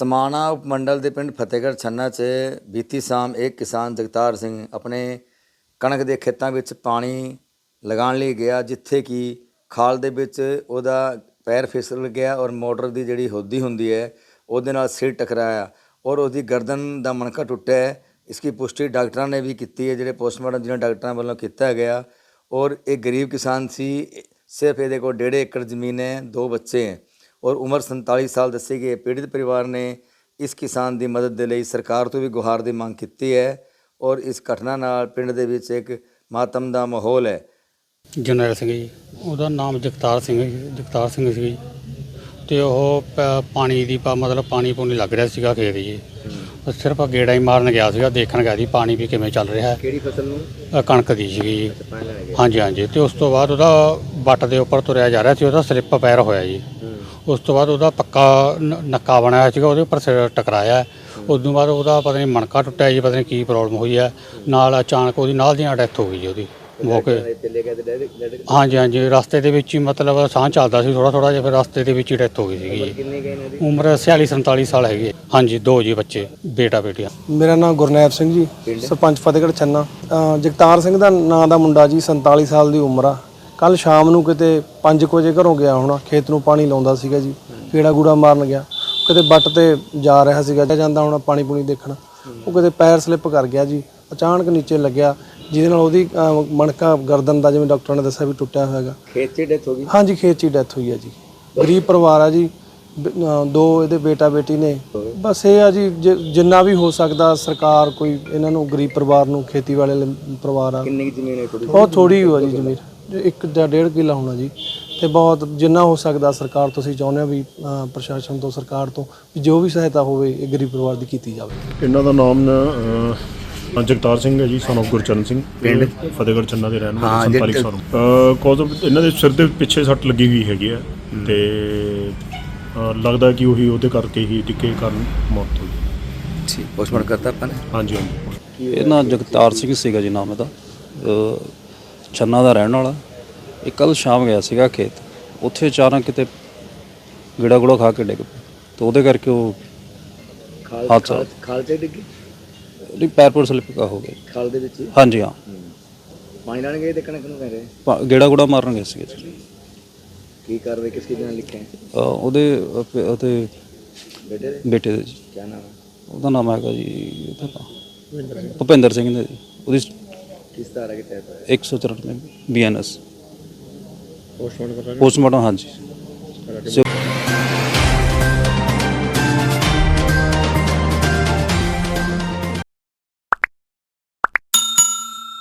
ਸਮਾਣਾ ਉਪਮੰਡਲ ਦੇ ਪਿੰਡ ਫਤਿਹਗੜ੍ਹ ਛੰਨਾ 'ਚ ਬੀਤੀ ਸ਼ਾਮ ਇੱਕ ਕਿਸਾਨ ਜਗਤਾਰ ਸਿੰਘ ਆਪਣੇ ਕਣਕ ਦੇ ਖੇਤਾਂ ਵਿੱਚ ਪਾਣੀ ਲਗਾਉਣ ਲਈ ਗਿਆ, ਜਿੱਥੇ ਕਿ ਖਾਲ ਦੇ ਵਿੱਚ ਉਹਦਾ ਪੈਰ ਫਿਸਲ ਗਿਆ ਔਰ ਮੋਟਰ ਦੀ ਜਿਹੜੀ ਹੋਦੀ ਹੁੰਦੀ ਹੈ, ਉਹਦੇ ਨਾਲ ਸਿਰ ਟਕਰਾਇਆ ਔਰ ਉਹਦੀ ਗਰਦਨ ਦਾ ਮਣਕਾ ਟੁੱਟਿਆ। ਇਸ ਦੀ ਪੁਸ਼ਟੀ ਡਾਕਟਰਾਂ ਨੇ ਵੀ ਕੀਤੀ ਹੈ, ਜਿਹੜੇ ਪੋਸਟਮਾਰਟਮ ਜਿਹਨਾਂ ਡਾਕਟਰਾਂ ਵੱਲੋਂ ਕੀਤਾ ਗਿਆ ਔਰ ਇਹ ਗਰੀਬ ਕਿਸਾਨ ਸੀ, ਸਿਰਫ ਇਹਦੇ ਕੋਲ ਡੇਢ ਏਕੜ ਜ਼ਮੀਨ ਹੈ, ਦੋ ਬੱਚੇ ਹੈ। ਔਰ ਉਮਰ 47 ਸਾਲ ਦੱਸੀ ਗਈ ਹੈ ਪੀੜਿਤ ਪਰਿਵਾਰ ਨੇ ਇਸ ਕਿਸਾਨ ਦੀ ਮਦਦ ਦੇ ਲਈ ਸਰਕਾਰ ਤੋਂ ਵੀ ਗੁਹਾਰ ਦੀ ਮੰਗ ਕੀਤੀ ਹੈ ਔਰ ਇਸ ਘਟਨਾ ਨਾਲ ਪਿੰਡ ਦੇ ਵਿੱਚ ਇੱਕ ਮਾਤਮ ਦਾ ਮਾਹੌਲ ਹੈ। ਜਰਨੈਲ ਸਿੰਘ ਜੀ ਉਹਦਾ ਨਾਮ ਜਗਤਾਰ ਸਿੰਘ ਜਗਤਾਰ ਸਿੰਘ ਸੀ। ਤੇ ਉਹ ਪਾਣੀ ਦੀ ਪਾ- ਮਤਲਬ ਪਾਣੀ ਪੂਣੀ ਲੱਗ ਰਿਹਾ ਸੀਗਾ ਖੇਤ ਜੀ। ਉਹ ਸਿਰਫ ਗੇੜਾ ਹੀ ਮਾਰਨ ਗਿਆ ਸੀਗਾ ਦੇਖਣ ਗਿਆ ਸੀ ਪਾਣੀ ਵੀ ਕਿਵੇਂ ਚੱਲ ਰਿਹਾ। ਹੈ ਕਿਹੜੀ ਫਸਲ ਨੂੰ? ਕਣਕ ਦੀ ਸੀਗੀ ਹਾਂਜੀ ਹਾਂਜੀ। ਤੇ ਉਸ ਤੋਂ ਬਾਅਦ ਉਹਦਾ ਵੱਟ ਦੇ ਉੱਪਰ ਤੁਰਿਆ ਜਾ ਰਿਹਾ ਸੀ ਉਹਦਾ ਸਲਿੱਪ ਪੈਰ ਹੋਇਆ ਜੀ। ਉਸ ਤੋਂ ਬਾਅਦ ਉਹਦਾ ਪੱਕਾ ਨ- ਨੱਕਾ ਬਣਿਆ ਹੋਇਆ ਸੀਗਾ ਉਹਦੇ ਉੱਪਰ ਸਿਰ ਟਕਰਾਇਆ। ਉਸ ਤੋਂ ਬਾਅਦ ਉਹਦਾ ਪਤਾ ਨਹੀਂ ਮਣਕਾ ਟੁੱਟਿਆ ਜੀ ਪਤਾ ਨਹੀਂ ਕੀ ਪ੍ਰੋਬਲਮ ਹੋਈ ਹੈ ਨਾਲ ਅਚਾਨਕ ਉਹਦੀ ਨਾਲ ਦੀ ਨਾਲ ਡੈਥ ਹੋ ਗਈ ਜੀ ਉਹਦੀ ਮੌਕੇ ਹਾਂਜੀ ਹਾਂਜੀ ਰਸਤੇ ਦੇ ਵਿੱਚ ਹੀ ਮਤਲਬ ਸਾਹ ਚੱਲਦਾ ਸੀ ਥੋੜਾ ਥੋੜਾ ਜਿਹਾ ਫਿਰ ਰਸਤੇ ਦੇ ਵਿੱਚ ਹੀ ਡੈਥ ਹੋ ਗਈ ਸੀਗੀ ਜੀ। ਕਿੰਨੇ ਗਏ ਨੇ ਇਹਦੀ? ਉਮਰ 46 47 ਸਾਲ ਹੈਗੀ ਹੈ। ਹਾਂਜੀ ਦੋ ਜੀ ਬੱਚੇ ਬੇਟਾ ਬੇਟੀਆਂ। ਮੇਰਾ ਨਾਮ ਗੁਰਨੈਬ ਸਿੰਘ ਜੀ ਸਰਪੰਚ ਫਤਿਹਗੜ੍ਹ ਛੰਨਾ। ਅਹ ਜਗਤਾਰ ਸਿੰਘ ਦਾ ਨਾਂ ਦਾ ਮੁੰਡਾ ਜੀ 47 ਸਾਲ ਦੀ ਉਮਰ ਆ। ਕੱਲ ਸ਼ਾਮ ਨੂੰ ਕਿਤੇ 5 ਵਜੇ ਘਰੋਂ ਗਿਆ ਹੋਣਾ ਖੇਤ ਨੂੰ ਪਾਣੀ ਲਾਉਂਦਾ ਸੀਗਾ ਜੀ ਕੀੜਾ ਗੂੜਾ ਮਾਰਨ ਗਿਆ। ਕਿਤੇ ਬੱਟ ਤੇ ਜਾ ਰਿਹਾ ਸੀਗਾ ਜਾਂਦਾ ਹੋਣਾ ਪਾਣੀ ਪੂਣੀ ਦੇਖਣ। ਉਹ ਕਿਤੇ ਪੈਰ ਸਲਿੱਪ ਕਰ ਗਿਆ ਜੀ ਅਚਾਨਕ ਨੀਚੇ ਲੱਗਿਆ ਜਿਹਦੇ ਨਾਲ ਉਹਦੀ ਅਹ, ਮਣਕਾ ਗਰਦਨ ਦਾ ਜਿਵੇਂ ਡਾਕਟਰਾਂ ਨੇ ਦੱਸਿਆ ਵੀ ਟੁੱਟਿਆ ਹੋਇਆਗਾ ਖੇਤ 'ਚ ਡੈਥ ਹੋ ਗਈ? ਹਾਂਜੀ ਖੇਤ 'ਚ ਹੀ ਡੈਥ ਹੋਈ ਹੈ ਜੀ। ਗਰੀਬ ਪਰਿਵਾਰ ਆ ਜੀ ਬ- ਅਹ ਦੋ ਇਹਦੇ ਬੇਟਾ ਬੇਟੀ ਨੇ। ਬਸ ਇਹ ਆ ਜੀ ਜਿ- ਜਿੰਨਾ ਵੀ ਹੋ ਸਕਦਾ ਸਰਕਾਰ ਕੋਈ ਇਹਨਾਂ ਨੂੰ ਗਰੀਬ ਪਰਿਵਾਰ ਨੂੰ ਖੇਤੀ ਵਾਲੇ ਪਰਿਵਾਰ ਆ। ਕਿੰਨੀ ਕੁ ਜ਼ਮੀਨ ਹੈ ਤੁਹਾਡੀ? ਬਹੁਤ ਥੋੜੀ ਹੋ ਜੀ ਜ਼ਮੀਨ। ਇੱਕ ਜਾਂ ਡੇਢ ਕਿੱਲਾ ਹੋਣਾ ਜੀ। ਤੇ ਬਹੁਤ ਜਿੰਨਾ ਹੋ ਸਕਦਾ ਸਰਕਾਰ ਤੋਂ ਅਸੀਂ ਚਾਹੁੰਦੇ ਹਾਂ ਵੀ ਪ੍ਰਸ਼ਾਸਨ ਤੋਂ ਸਰਕਾਰ ਤੋਂ ਵੀ ਜੋ ਵੀ ਸਹਾਇਤਾ ਹੋਵੇ ਇਹ ਗਰੀਬ ਪਰਿਵਾਰ ਦੀ ਕੀਤੀ ਜਾਵੇ। ਇਹਨਾਂ ਦਾ ਨਾਮ ਨਾ ਅਹ, ਜਗਤਾਰ ਸਿੰਘ ਹੈ ਜੀ son of ਗੁਰਚਰਨ ਸਿੰਘ। ਪਿੰਡ? ਫਤਿਹਗੜ੍ਹ ਚੰਨਾ ਦੇ ਰਹਿਣ ਵਾਲੇ 47 ਸਾਲ ਅਹ ਕਾਜ਼ ਆਫ ਇਹਨਾਂ ਦੇ ਸਿਰ ਦੇ ਪਿੱਛੇ ਸੱਟ ਲੱਗੀ ਹੋਈ ਹੈਗੀ ਹੈ। ਤੇ ਅਹ, ਲੱਗਦਾ ਕਿ ਉਹੀ ਉਹਦੇ ਕਰਕੇ ਹੀ ਟਿੱਕੇ ਕਾਰਨ ਮੌਤ ਹੋਈ। ਠੀਕ ਪੋਸਟਮਾਰਟਮ ਕਰਤਾ ਆਪਾਂ ਨੇ? ਹਾਂਜੀ ਹਾਂਜੀ। ਇਹ ਨਾ ਜਗਤਾਰ ਸਿੰਘ ਸੀਗਾ ਜੀ ਨਾਮ ਇਹਦਾ। ਅਹ ਛੰਨਾ ਦਾ ਰਹਿਣ ਵਾਲਾ। ਇਹ ਕੱਲ ਸ਼ਾਮ ਗਿਆ ਸੀਗਾ ਖੇਤ। ਉੱਥੇ ਅਚਾਨਕ ਕਿਤੇ ਗਿੜਾ ਗੁੜਾ ਖਾ ਕੇ ਡਿੱਗ ਪਿਆ। ਤੇ ਉਹਦੇ ਕਰਕੇ ਉਹ ਖਾਲ ਹਾਦਸਾ। ਖਾਲ- ਖਾਲ 'ਚ ਡਿੱਗੀ? ਉਹਦੀ ਪੈਰ ਪੁਰ ਸਲਿੱਪ ਕਾ ਹੋ ਗਿਆ ਖਾਲ ਦੇ ਵਿੱਚ ਹੀ? ਹਾਂਜੀ ਹਾਂ। ਪਾਣੀ ਲੈਣ ਗਏ ਤੇ ਕਣਕ ਨੂੰ ਕਹਿ ਰਹੇ ਪਾ- ਗੇੜਾ ਗੁੜਾ ਮਾਰਨ ਗਏ ਸੀਗੇ। ਜੀ। ਕੀ ਕਾਰਵਾਈ ਕਿਸ ਕਿਹਦੇ ਨਾਲ ਲਿਖਿਆ ਹੈ? ਉਹਦੇ ਉਹਦੇ ਬੇਟੇ ਦੇ? ਬੇਟੇ ਦੇ ਜੀ। ਕੀ ਨਾਮ ਹੈ? ਉਹਦਾ ਨਾਮ ਹੈਗਾ ਜੀ ਉਹਦਾ ਨਾਮ ਭੁਪਿੰਦਰ ਸਿੰਘ ਦਾ ਜੀ। ਉਹਦੀ ਕਿਸ ਤਰ੍ਹਾਂ ਕੇ ਤਹਿਤ ਹੋਇਆ 194 ਬੀਐਨਐਸ ਪੋਸਟਮਾਰਟਮ ਪੋਸਟਮਾਰਟਮ ਹਾਂਜੀ।